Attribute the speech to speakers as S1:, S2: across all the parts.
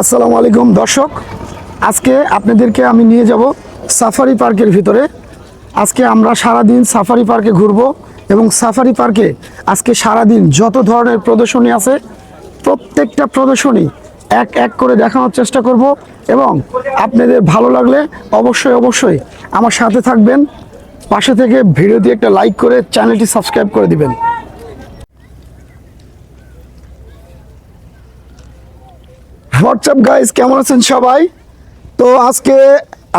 S1: আসসালামু আলাইকুম, দর্শক। আজকে আপনাদেরকে আমি নিয়ে যাব সাফারি পার্কের ভিতরে। আজকে আমরা সারাদিন সাফারি পার্কে ঘুরব এবং সাফারি পার্কে আজকে সারাদিন যত ধরনের প্রদর্শনী আছে, প্রত্যেকটা প্রদর্শনী এক এক করে দেখানোর চেষ্টা করব এবং আপনাদের ভালো লাগলে অবশ্যই অবশ্যই আমার সাথে থাকবেন। পাশে থেকে ভিডিওটি একটা লাইক করে চ্যানেলটি সাবস্ক্রাইব করে দিবেন। হোয়াটসঅ্যাপ গাইজ কেমন আছেন সবাই? তো আজকে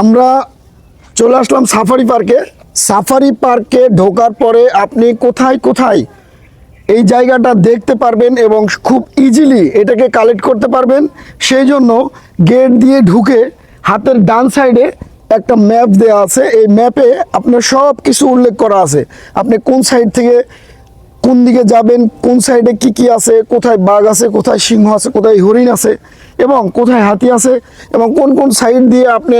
S1: আমরা চলে আসলাম সাফারি পার্কে সাফারি পার্কে ঢোকার পরে আপনি কোথায় কোথায় এই জায়গাটা দেখতে পারবেন এবং খুব ইজিলি এটাকে কালেক্ট করতে পারবেন। সেই জন্য গেট দিয়ে ঢুকে হাতের ডান সাইডে একটা ম্যাপ দেওয়া আছে। এই ম্যাপে আপনার সব কিছু উল্লেখ করা আছে। আপনি কোন সাইড থেকে কোন দিকে যাবেন, কোন সাইডে কি কি আছে, কোথায় বাঘ আছে, কোথায় সিংহ আছে, কোথায় হরিণ আছে, এবং কোথায় হাতি আছে, এবং কোন কোন সাইড দিয়ে আপনি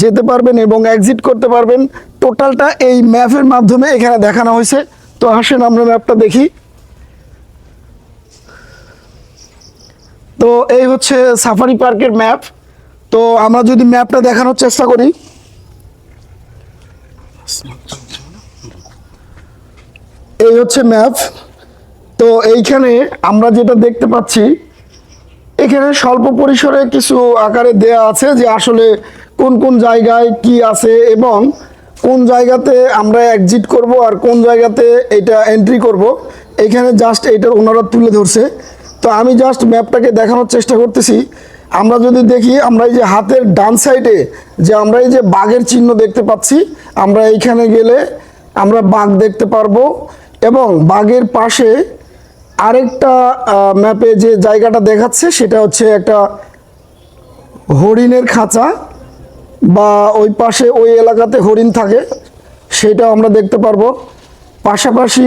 S1: যেতে পারবেন এবং এক্সিট করতে পারবেন টোটালটা এই ম্যাপের মাধ্যমে এখানে দেখানো হয়েছে। তো আসেন আমরা ম্যাপটা দেখি। তো এই হচ্ছে সাফারি পার্কের ম্যাপ তো আমরা যদি ম্যাপটা দেখানোর চেষ্টা করি। এই হচ্ছে ম্যাপ। তো এইখানে আমরা যেটা দেখতে পাচ্ছি, এখানে স্বল্প পরিসরে কিছু আকারে দেয়া আছে যে আসলে কোন কোন জায়গায় কি আছে এবং কোন জায়গাতে আমরা এক্সিট করব আর কোন জায়গাতে এটা এন্ট্রি করব। এখানে জাস্ট এটা ওনারা তুলে ধরছে। তো আমি জাস্ট ম্যাপটাকে দেখানোর চেষ্টা করতেছি। আমরা যদি দেখি, আমরা এই যে হাতের ডান সাইডে যে আমরা এই যে বাঘের চিহ্ন দেখতে পাচ্ছি, আমরা এইখানে গেলে আমরা বাঘ দেখতে পারব। এবং বাঘের পাশে আরেকটা ম্যাপে যে জায়গাটা দেখাচ্ছে সেটা হচ্ছে একটা হরিণের খাঁচা বা ওই পাশে ওই এলাকাতে হরিণ থাকে সেটা আমরা দেখতে পারব। পাশাপাশি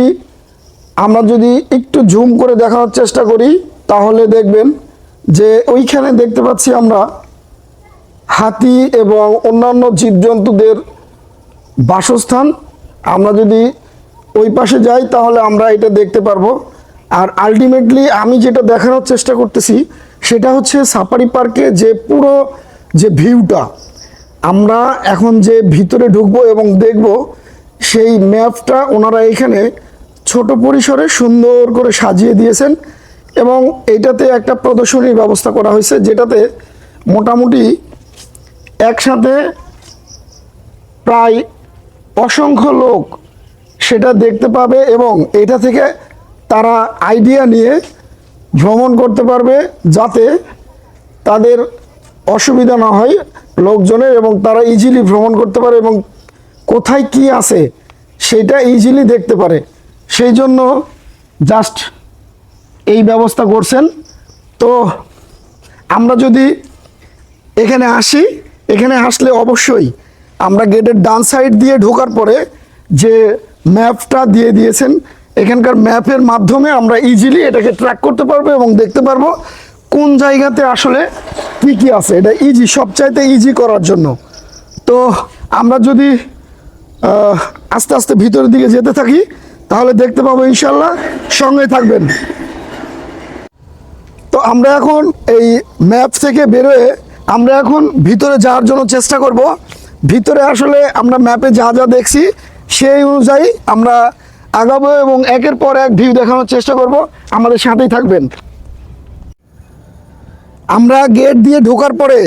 S1: আমরা যদি একটু জুম করে দেখানোর চেষ্টা করি, তাহলে দেখবেন যে ওইখানে দেখতে পাচ্ছি আমরা হাতি এবং অন্যান্য জীবজন্তুদের বাসস্থান। আমরা যদি ওই পাশে যাই, তাহলে আমরা এটা দেখতে পারব। আর আলটিমেটলি আমি যেটা দেখানোর চেষ্টা করতেছি, সেটা হচ্ছে সাফারি পার্কে যে পুরো যে ভিউটা আমরা এখন যে ভিতরে ঢুকবো এবং দেখব, সেই ম্যাপটা ওনারা এখানে ছোট পরিসরে সুন্দর করে সাজিয়ে দিয়েছেন এবং এইটাতে একটা প্রদর্শনীর ব্যবস্থা করা হয়েছে, যেটাতে মোটামুটি একসাথে প্রায় অসংখ্য লোক সেটা দেখতে পাবে এবং এটা থেকে তারা আইডিয়া নিয়ে ভ্রমণ করতে পারবে যাতে তাদের অসুবিধা না হয় লোকজনের এবং তারা ইজিলি ভ্রমণ করতে পারে এবং কোথায় কি আছে সেটা ইজিলি দেখতে পারে। সেই জন্য জাস্ট এই ব্যবস্থা করছেন। তো আমরা যদি এখানে আসি, এখানে আসলে অবশ্যই আমরা গেটের ডান সাইড দিয়ে ঢোকার পরে যে ম্যাপটা দিয়ে দিয়েছেন। এখানকার ম্যাপের মাধ্যমে আমরা ইজিলি এটাকে ট্র্যাক করতে পারব এবং দেখতে পারব কোন জায়গাতে আসলে কী কী আছে। এটা ইজি সবচাইতে ইজি করার জন্য। তো আমরা যদি আস্তে আস্তে ভিতরের দিকে যেতে থাকি, তাহলে দেখতে পাবো ইনশাল্লাহ সঙ্গে থাকবেন। তো আমরা এখন এই ম্যাপ থেকে বেরোয় আমরা এখন ভিতরে যাওয়ার জন্য চেষ্টা করব। ভিতরে আসলে আমরা ম্যাপে যা যা দেখছি সেই অনুযায়ী আমরা আগাবো এবং একের পর এক ভিউ দেখানোর চেষ্টা করব। আমাদের সাথেই থাকবেন। আমরা গেট দিয়ে ঢোকার পরে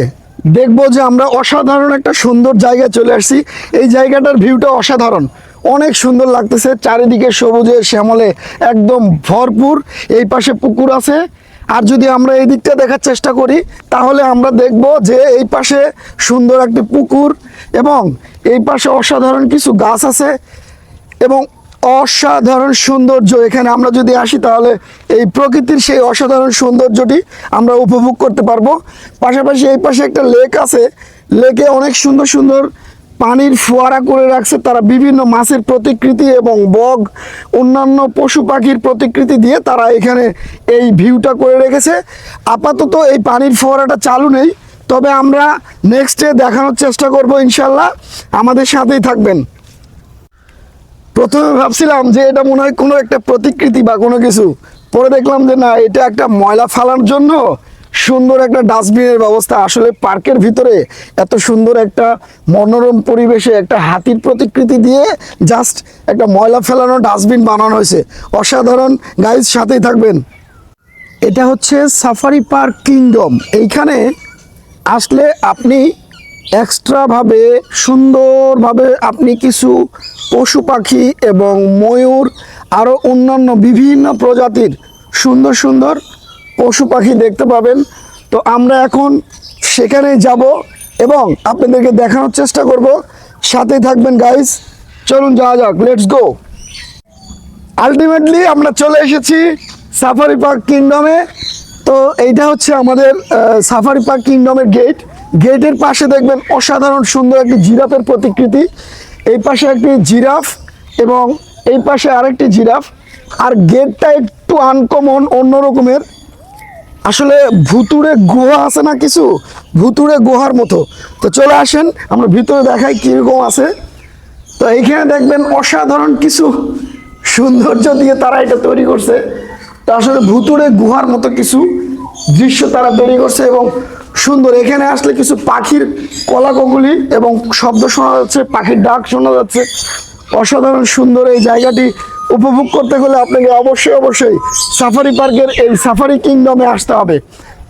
S1: দেখব যে আমরা অসাধারণ একটা সুন্দর জায়গায় চলে আসছি। এই জায়গাটার ভিউটা অসাধারণ। অনেক সুন্দর লাগতেছে। চারিদিকে সবুজে শ্যামলে একদম ভরপুর। এই পাশে পুকুর আছে। আর যদি আমরা এই দিকটা দেখার চেষ্টা করি, তাহলে আমরা দেখব যে এই পাশে সুন্দর একটি পুকুর এবং এই পাশে অসাধারণ কিছু গাছ আছে এবং অসাধারণ সৌন্দর্য। এখানে আমরা যদি আসি, তাহলে এই প্রকৃতির সেই অসাধারণ সৌন্দর্যটি আমরা উপভোগ করতে পারব। পাশাপাশি এই পাশে একটা লেক আছে। লেকে অনেক সুন্দর সুন্দর পানির ফোয়ারা করে রাখছে। তারা বিভিন্ন মাছের প্রতিকৃতি এবং বগ, অন্যান্য পশু পাখির প্রতিকৃতি দিয়ে তারা এখানে এই ভিউটা করে রেখেছে। আপাতত এই পানির ফোয়ারাটা চালু নেই, তবে আমরা নেক্সটে দেখানোর চেষ্টা করব ইনশাল্লাহ আমাদের সাথেই থাকবেন। প্রথমে ভাবছিলাম যে এটা মনে হয় কোনো একটা প্রতিকৃতি বা কোনো কিছু। পরে দেখলাম যে না, এটা একটা ময়লা ফালার জন্য সুন্দর একটা ডাস্টবিনের ব্যবস্থা। আসলে পার্কের ভিতরে এত সুন্দর একটা মনোরম পরিবেশে একটা হাতির প্রতিকৃতি দিয়ে জাস্ট একটা ময়লা ফেলানো ডাস্টবিন বানানো হয়েছে। অসাধারণ। গাইজ সাথেই থাকবেন। এটা হচ্ছে সাফারি পার্ক কিংডম এইখানে আসলে আপনি এক্সট্রাভাবে সুন্দরভাবে আপনি কিছু পশু পাখি এবং ময়ূর আরও অন্যান্য বিভিন্ন প্রজাতির সুন্দর সুন্দর পশু পাখি দেখতে পাবেন। তো আমরা এখন সেখানে যাব এবং আপনাদেরকে দেখানোর চেষ্টা করব। সাথে থাকবেন গাইস চলুন যাওয়া যাক লেটস গো আলটিমেটলি আমরা চলে এসেছি সাফারি পার্ক কিংডমে তো এইটা হচ্ছে আমাদের সাফারি পার্ক কিংডমের গেট গেটের পাশে দেখবেন অসাধারণ সুন্দর একটি জিরাফের প্রতিকৃতি। এই পাশে একটি জিরাফ এবং এই পাশে আরেকটি জিরাফ। আর গেটটা একটু আনকমন অন্য রকমের আসলে ভুতুড়ে গুহা আছে না কিছু? ভুতুড়ে গুহার মতো। তো চলে আসেন, আমরা ভিতরে দেখাই কীরকম আছে। তো এইখানে দেখবেন অসাধারণ কিছু সৌন্দর্য দিয়ে তারা এটা তৈরি করছে। তো আসলে ভুতুড়ে গুহার মতো কিছু দৃশ্য তারা তৈরি করছে এবং সুন্দর। এখানে আসলে কিছু পাখির কলাকগুলি এবং শব্দ শোনা যাচ্ছে, পাখির ডাক শোনা যাচ্ছে। অসাধারণ সুন্দর এই জায়গাটি উপভোগ করতে হলে আপনাকে অবশ্যই অবশ্যই সাফারি পার্কের এই সাফারি কিংডমে আসতে হবে।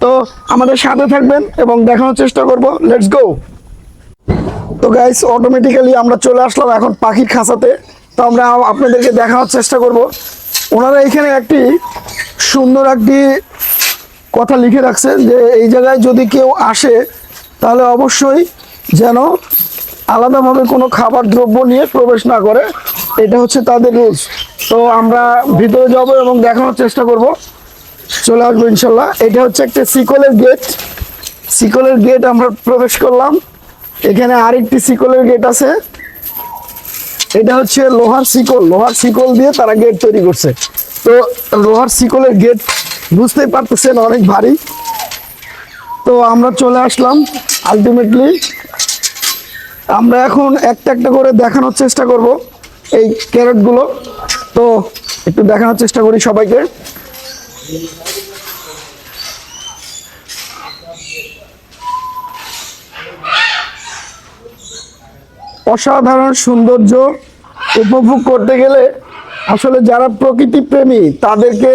S1: তো আমাদের সাথে থাকবেন এবং দেখানোর চেষ্টা করব। লেটস গো তো গাইস অটোমেটিক্যালি আমরা চলে আসলাম এখন পাখির খাঁচাতে। তো আমরা আপনাদেরকে দেখানোর চেষ্টা করব। ওনারা এখানে একটি সুন্দর একটি কথা লিখে রাখছে যে, এই জায়গায় যদি কেউ আসে, তাহলে অবশ্যই যেন আলাদাভাবে কোনো খাবার দ্রব্য নিয়ে প্রবেশ না করে। এটা হচ্ছে তাদের রুলস। তো আমরা ভিতরে যাব এবং দেখানোর চেষ্টা করব। চলে আসব ইনশাল্লাহ। এটা হচ্ছে একটা সিকলের গেট। সিকলের গেট আমরা প্রবেশ করলাম। এখানে আরেকটি সিকলের গেট আছে। এটা হচ্ছে লোহার শিকল লোহার শিকল দিয়ে তারা গেট তৈরি করছে। তো লোহার শিকলের গেট বুঝতেই পারতেছেন অনেক ভারী। তো আমরা চলে আসলাম আলটিমেটলি আমরা এখন একটা একটা করে দেখানোর চেষ্টা করব এই ক্যারেটগুলো। তো একটু দেখানোর চেষ্টা করি সবাইকে। অসাধারণ সৌন্দর্য উপভোগ করতে গেলে আসলে যারা প্রকৃতি প্রেমী, তাদেরকে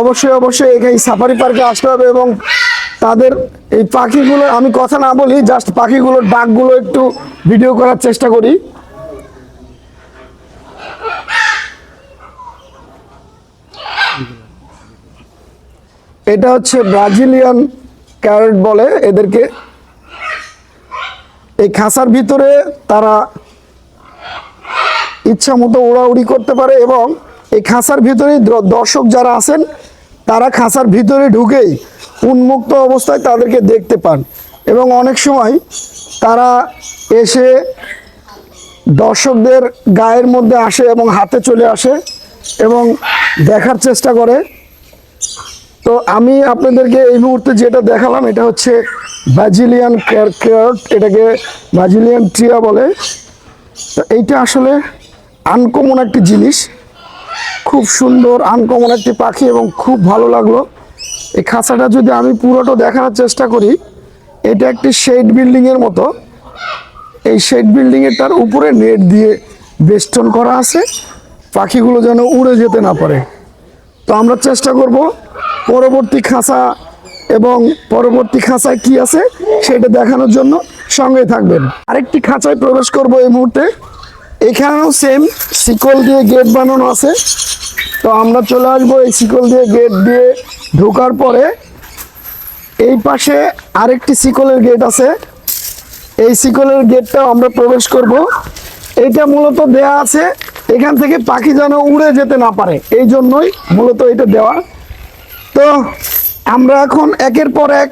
S1: অবশ্যই অবশ্যই এখানে সাফারি পার্কে আসতে হবে এবং তাদের এই পাখিগুলো, আমি কথা না বলি জাস্ট পাখিগুলোর ডাকগুলো একটু ভিডিও করার চেষ্টা করি। এটা হচ্ছে ব্রাজিলিয়ান ক্যারেট বলে এদেরকে। এই খাঁচার ভিতরে তারা ইচ্ছা মতো উড়াউড়ি করতে পারে এবং এই খাঁচার ভিতরেই দর্শক যারা আছেন, তারা খাঁচার ভিতরে ঢুকেই উন্মুক্ত অবস্থায় তাদেরকে দেখতে পান। এবং অনেক সময় তারা এসে দর্শকদের গায়ের মধ্যে আসে এবং হাতে চলে আসে এবং দেখার চেষ্টা করে। তো আমি আপনাদেরকে এই মুহূর্তে যেটা দেখালাম, এটা হচ্ছে ব্রাজিলিয়ান ক্যারট এটাকে ব্রাজিলিয়ান ট্রিয়া বলে। তো এইটা আসলে আনকমন একটি জিনিস। খুব সুন্দর আনকমন একটি পাখি এবং খুব ভালো লাগল। এই খাঁচাটা যদি আমি পুরোটা দেখানোর চেষ্টা করি, এটা একটি শেড বিল্ডিংয়ের মতো। এই শেড বিল্ডিংয়ের উপরে নেট দিয়ে বেষ্টন করা আছে। পাখিগুলো যেন উড়ে যেতে না পারে। তো আমরা চেষ্টা করব পরবর্তী খাঁচা এবং পরবর্তী খাঁচায় কি আছে সেটা দেখানোর জন্য সঙ্গে থাকবেন। আরেকটি খাঁচায় প্রবেশ করব এই মুহূর্তে। এখানেও সেম শিকল দিয়ে গেট বানানো আছে। তো আমরা চলে আসব এই শিকল দিয়ে গেট দিয়ে ঢোকার পরে। এই পাশে আরেকটি শিকলের গেট আছে। এই শিকলের গেটটাও আমরা প্রবেশ করব। এটা মূলত দেয়া আছে এখান থেকে পাখি যেন উড়ে যেতে না পারে। এই জন্যই মূলত এটা দেওয়া তো আমরা এখন একের পর এক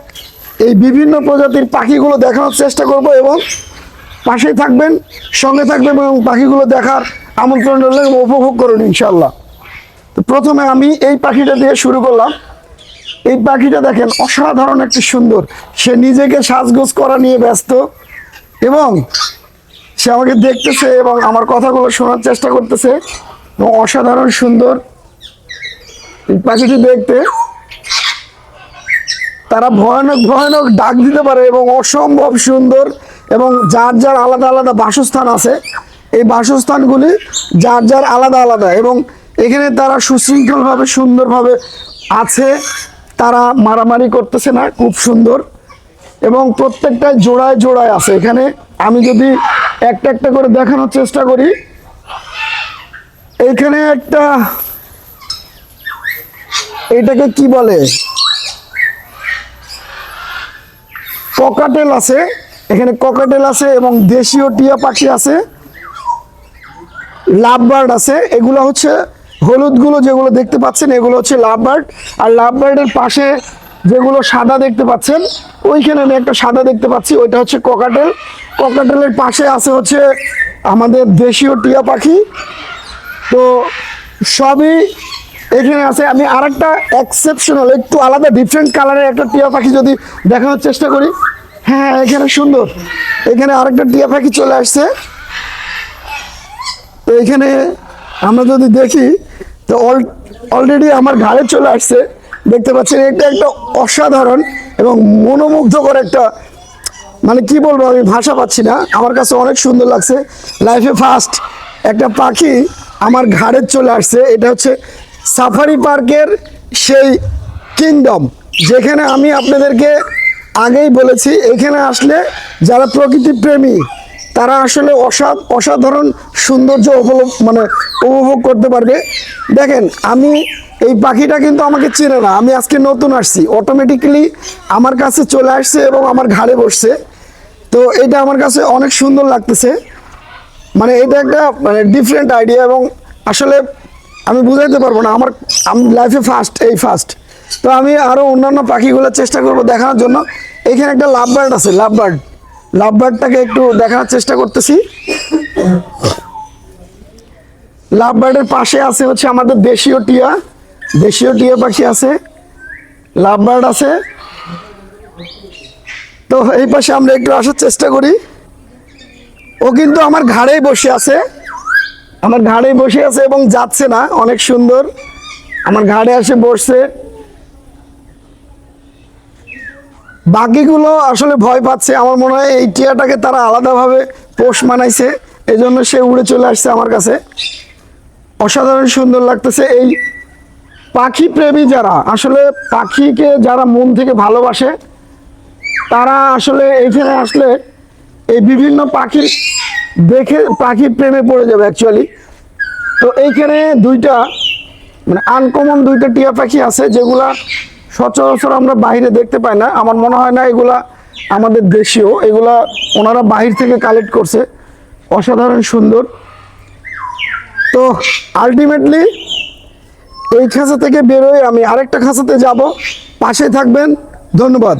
S1: এই বিভিন্ন প্রজাতির পাখিগুলো দেখানোর চেষ্টা করব এবং পাশেই থাকবেন, সঙ্গে থাকবেন এবং পাখিগুলো দেখার আমন্ত্রণ এবং উপভোগ করুন ইনশাল্লাহ তো প্রথমে আমি এই পাখিটা দিয়ে শুরু করলাম। এই পাখিটা দেখেন অসাধারণ একটি সুন্দর। সে নিজেকে সাজগোজ করা নিয়ে ব্যস্ত এবং সে আমাকে দেখতেছে এবং আমার কথাগুলো শোনার চেষ্টা করতেছে। এবং অসাধারণ সুন্দর এই পাখিটি দেখতে। তারা ভয়ানক ভয়ানক ডাক দিতে পারে এবং অসম্ভব সুন্দর এবং যার যার আলাদা আলাদা বাসস্থান আছে, এই বাসস্থানগুলি যার যার আলাদা আলাদা এবং এখানে তারা সুশৃঙ্খলভাবে, সুন্দরভাবে আছে, তারা মারামারি করতেছে না, খুব সুন্দর এবং প্রত্যেকটাই জোড়ায় জোড়ায় আছে। এখানে আমি যদি একটা একটা করে দেখানোর চেষ্টা করি, এইখানে একটা, এটাকে কি বলে? ককাটেল আছে, এখানে ককাটেল আছে এবং দেশীয় টিয়া পাখি আছে লাভ বার্ড আছে, এগুলো হচ্ছে হলুদগুলো যেগুলো দেখতে পাচ্ছেন, এগুলো হচ্ছে লাভ বার্ড আর লাভ বার্ডের পাশে যেগুলো সাদা দেখতে পাচ্ছেন, ওইখানে আমি একটা সাদা দেখতে পাচ্ছি, ওইটা হচ্ছে ককাটেল ককাটেলের পাশে আছে হচ্ছে আমাদের দেশীয় টিয়া পাখি, তো সবই এখানে আছে, আমি আর একটা এক্সেপশনাল একটু আলাদা ডিফারেন্ট কালারের একটা টিয়া পাখি যদি দেখানোর চেষ্টা করি। হ্যাঁ এখানে সুন্দর। এখানে আরেকটা টিয়া পাখি চলে আসছে। তো এখানে আমরা যদি দেখি, তো অল অলরেডি আমার ঘাড়ে চলে আসছে। দেখতে পাচ্ছেন, এটা একটা অসাধারণ এবং মনোমুগ্ধকর একটা মানে কি বলব, আমি ভাষা পাচ্ছি না। আমার কাছে অনেক সুন্দর লাগছে। লাইফে ফার্স্ট একটা পাখি আমার ঘাড়ে চলে আসছে। এটা হচ্ছে সাফারি পার্কের সেই কিংডম যেখানে আমি আপনাদেরকে আগেই বলেছি, এখানে আসলে যারা প্রকৃতি প্রেমী, তারা আসলে অসা- অসাধারণ সৌন্দর্য উপলব মানে উপভোগ করতে পারবে। দেখেন, আমি এই পাখিটা কিন্তু আমাকে চেনে না, আমি আজকে নতুন আসছি। অটোমেটিক্যালি আমার কাছে চলে আসছে এবং আমার ঘাড়ে বসছে। তো এটা আমার কাছে অনেক সুন্দর লাগতেছে। মানে এটা একটা মানে ডিফারেন্ট আইডিয়া এবং আসলে আমি বুঝাইতে পারব না। আমার আমি লাইফে ফার্স্ট এই ফার্স্ট তো আমি আরও অন্যান্য পাখিগুলো চেষ্টা করব দেখানোর জন্য। এখানে একটা লাভ বার্ড আছে লাভ বার্ড লাভ বার্ডটাকে একটু দেখানোর চেষ্টা করতেছি। লাভ বার্ডের পাশে আছে হচ্ছে আমাদের দেশীয় টিয়া। দেশীয় টিয়া পাখি আছে। লাভ বার্ড আছে। তো এই পাশে আমরা একটু আসার চেষ্টা করি। ও কিন্তু আমার ঘাড়েই বসে আছে। আমার ঘাড়েই বসে আছে এবং যাচ্ছে না, অনেক সুন্দর। আমার ঘাড়ে আসে বসছে। বাকিগুলো আসলে ভয় পাচ্ছে। আমার মনে হয় এই টিয়াটাকে তারা আলাদাভাবে পোষ মানাইছে এই জন্য সে উড়ে চলে আসছে আমার কাছে। অসাধারণ সুন্দর লাগতেছে এই পাখি প্রেমী যারা। আসলে পাখিকে যারা মন থেকে ভালোবাসে, তারা আসলে এখানে আসলে এই বিভিন্ন পাখি দেখে পাখির প্রেমে পড়ে যাবে অ্যাকচুয়ালি তো এইখানে দুইটা মানে আনকমন দুইটা টিয়া পাখি আছে যেগুলা সচরাচর আমরা বাইরে দেখতে পাই না। আমার মনে হয় না এগুলা আমাদের দেশীয়। এগুলা ওনারা বাহির থেকে কালেক্ট করছে। অসাধারণ সুন্দর। তো আলটিমেটলি এই খাঁচা থেকে বেরোয় আমি আরেকটা খাঁচাতে যাব। পাশে থাকবেন। ধন্যবাদ।